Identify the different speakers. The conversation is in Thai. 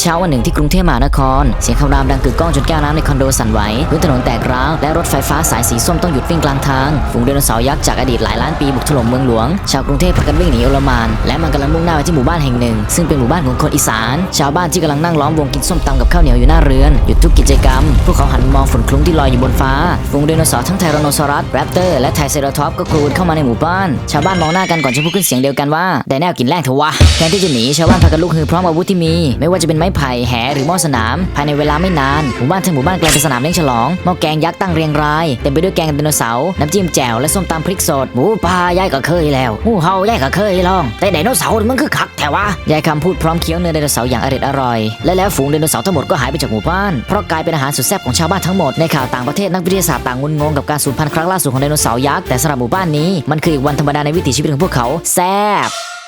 Speaker 1: เช้าวันหนึ่งที่กรุงเทพมหานคร เสียงคำรามดังกึกก้องจนแก้วน้ำในคอนโดสั่นไหวพื้นถนนแตกร้าวและรถไฟฟ้าสายสีส้มต้องหยุดวิ่งกลางทาง ฝูงไดโนเสาร์ยักษ์จากอดีตหลายล้านปีบุกถล่มเมืองหลวง ชาวกรุงเทพพากันวิ่งหนีโอลมาน และมันกำลังมุ่งหน้าไปที่หมู่บ้านแห่งหนึ่ง ซึ่งเป็นหมู่บ้านของคนอีสาน ชาวบ้านที่กำลังนั่งล้อมวงกินส้มตำกับข้าวเหนียวอยู่หน้าเรือนหยุดทุกกิจกรรม พวกเขาหันมองฝุ่นคลุ้งที่ลอยอยู่บนฟ้า ฝูงไดโนเสาร์ทั้งไทแรโนซอรัสแรปเตอร์และไทรเซราทอปส์ก็กรูดเข้ามาในหมู่บ้าน ชาวบ้านมองหน้ากันก่อนจะพูดขึ้นเสียงเดียวกันว่าไดแนวกินแรงเถอะวะแทนที่จะหนีชาวบ้านพากันลุกฮือพร้อมอาวุธที่มี ไม่ว่าจะเป็นไม้ไผ่แหหรือหม้อสนาม ภายในเวลาไม่นานหมู่บ้านทั้งหมู่บ้านกลายเป็นสนามเลี้ยงฉลองหม้อแกงยักษ์ตั้งเรียงรายเต็มไปด้วยแกงไดโนเสาร์น้ำจิ้มแจ่วและส้มตำพริกสดหมูปลายายก็เคยแล้วหมูเฮายายก็เคยลอง แต่ไดโนเสาร์มันคือคักแถวะยายคำพูดพร้อมเคี้ยวเนื้อไดโนเสาร์อย่างอร่อยอร่อย และแล้วฝูงไดโนเสาร์ทั้งหมดก็หายไปจากหมู่บ้านเพราะกลายเป็นอาหารสุดแซ่บของชาวบ้านทั้งหมดในข่าวต่างประเทศนักวิทยาศาสตร์ต่างงุนงงกับการสูญพันธุ์ครั้งล่าสุดของไดโนเสาร์ยักษ์แต่สำหรับหมู่บ้านนี้มันคืออีกวันธรรมดาในวิถีชีวิตของพวกเขาแซ่บ